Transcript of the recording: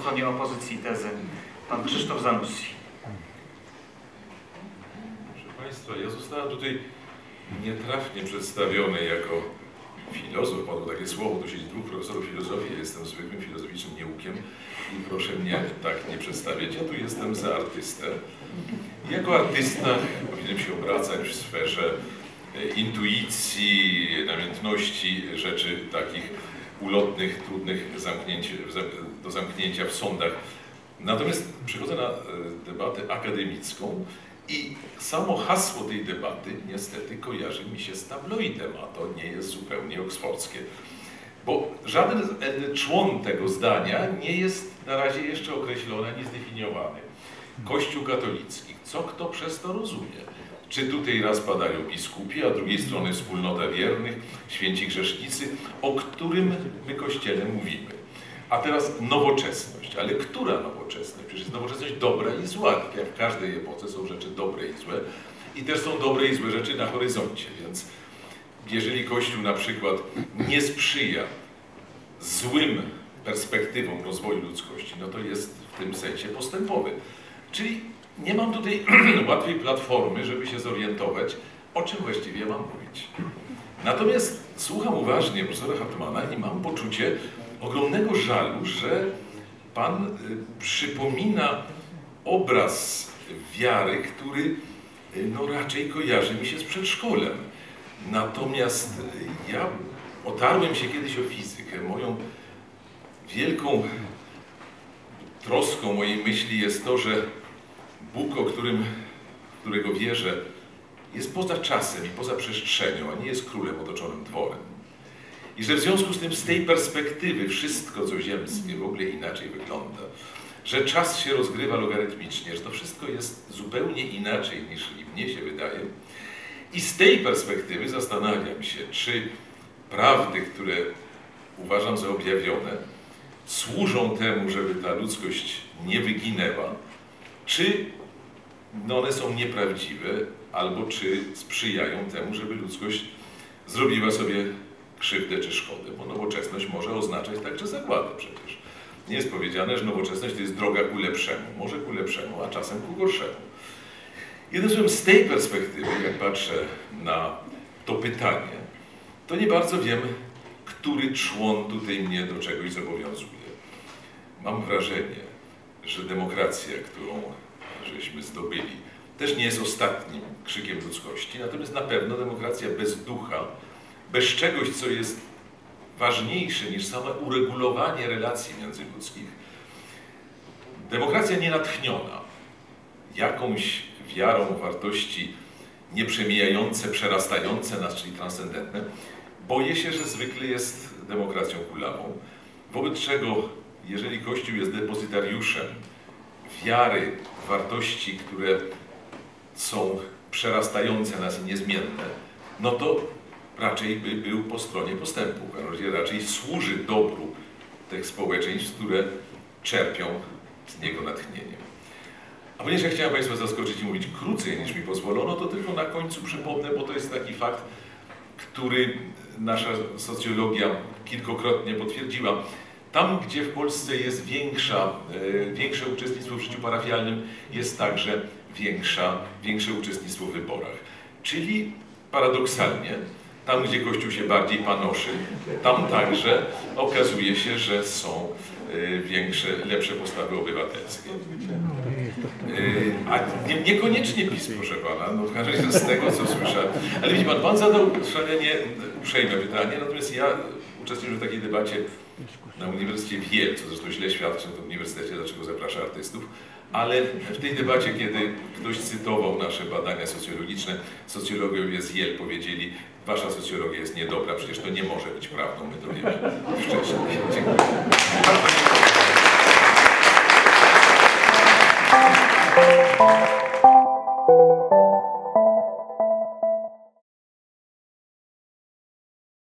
stronie opozycji tezy, pan Krzysztof Zanussi. Proszę Państwa, ja zostałem tutaj nietrafnie przedstawiony jako filozof, padło takie słowo, tu siedzi dwóch profesorów filozofii, ja jestem zwykłym filozoficznym nieukiem i proszę mnie tak nie przedstawiać, ja tu jestem za artystę. Jako artysta powinienem się obracać w sferze intuicji, namiętności, rzeczy takich ulotnych, trudnych zamknięcie, do zamknięcia w sądach. Natomiast przychodzę na e, debatę akademicką i samo hasło tej debaty niestety kojarzy mi się z tabloidem, a to nie jest zupełnie oksfordzkie. Bo żaden człon tego zdania nie jest na razie jeszcze określony ani zdefiniowany. Kościół katolicki, co kto przez to rozumie? Czy tutaj raz padają biskupi, a drugiej strony wspólnota wiernych, święci grzesznicy, o którym my Kościele mówimy? A teraz nowoczesność. Ale która nowoczesność? Przecież jest nowoczesność dobra i zła. Tak jak w każdej epoce są rzeczy dobre i złe. I też są dobre i złe rzeczy na horyzoncie. Więc jeżeli Kościół na przykład nie sprzyja złym perspektywom rozwoju ludzkości, no to jest w tym sensie postępowy. Czyli nie mam tutaj łatwej platformy, żeby się zorientować, o czym właściwie mam mówić. Natomiast słucham uważnie profesora Hartmana i mam poczucie ogromnego żalu, że Pan y, przypomina obraz wiary, który y, no, raczej kojarzy mi się z przedszkolem. Natomiast y, ja otarłem się kiedyś o fizykę. Moją wielką troską mojej myśli jest to, że Bóg, o którym, którego wierzę, jest poza czasem i poza przestrzenią, a nie jest królem otoczonym dworem. I że w związku z tym z tej perspektywy wszystko, co ziemskie, w ogóle inaczej wygląda. Że czas się rozgrywa logarytmicznie, że to wszystko jest zupełnie inaczej niż mnie się wydaje. I z tej perspektywy zastanawiam się, czy prawdy, które uważam za objawione, służą temu, żeby ta ludzkość nie wyginęła, czy no one są nieprawdziwe, albo czy sprzyjają temu, żeby ludzkość zrobiła sobie krzywdę czy szkodę, bo nowoczesność może oznaczać także zagładę przecież. Nie jest powiedziane, że nowoczesność to jest droga ku lepszemu, może ku lepszemu, a czasem ku gorszemu. Jednym słowem, z tej perspektywy, jak patrzę na to pytanie, to nie bardzo wiem, który człon tutaj mnie do czegoś zobowiązuje. Mam wrażenie, że demokracja, którą żeśmy zdobyli, też nie jest ostatnim krzykiem ludzkości, natomiast na pewno demokracja bez ducha, bez czegoś, co jest ważniejsze niż same uregulowanie relacji międzyludzkich. Demokracja nienatchniona jakąś wiarą wartości nieprzemijające, przerastające nas, czyli transcendentne, boję się, że zwykle jest demokracją kulawą, wobec czego, jeżeli Kościół jest depozytariuszem wiary, wartości, które są przerastające nas i niezmienne, no to raczej by był po stronie postępu, raczej służy dobru tych społeczeństw, które czerpią z niego natchnieniem. A ponieważ ja chciałem Państwa zaskoczyć i mówić krócej niż mi pozwolono, to tylko na końcu przypomnę, bo to jest taki fakt, który nasza socjologia kilkokrotnie potwierdziła. Tam, gdzie w Polsce jest większa, e, większe uczestnictwo w życiu parafialnym, jest także większa, większe uczestnictwo w wyborach. Czyli paradoksalnie, tam gdzie Kościół się bardziej panoszy, tam także okazuje się, że są e, większe, lepsze postawy obywatelskie. E, a nie, niekoniecznie PiS, proszę Pana, no w każdym razie z tego, co słyszę. Ale widzi Pan, Pan zadał szalenie uprzejme pytanie, natomiast ja uczestniczę w takiej debacie na Uniwersytecie Wiel, co zresztą źle świadczy o tym uniwersytecie, dlaczego zaprasza artystów, ale w tej debacie, kiedy ktoś cytował nasze badania socjologiczne, socjologowie z Yale powiedzieli, wasza socjologia jest niedobra, przecież to nie może być prawdą, my to wiemy wcześniej. Dziękuję. Thank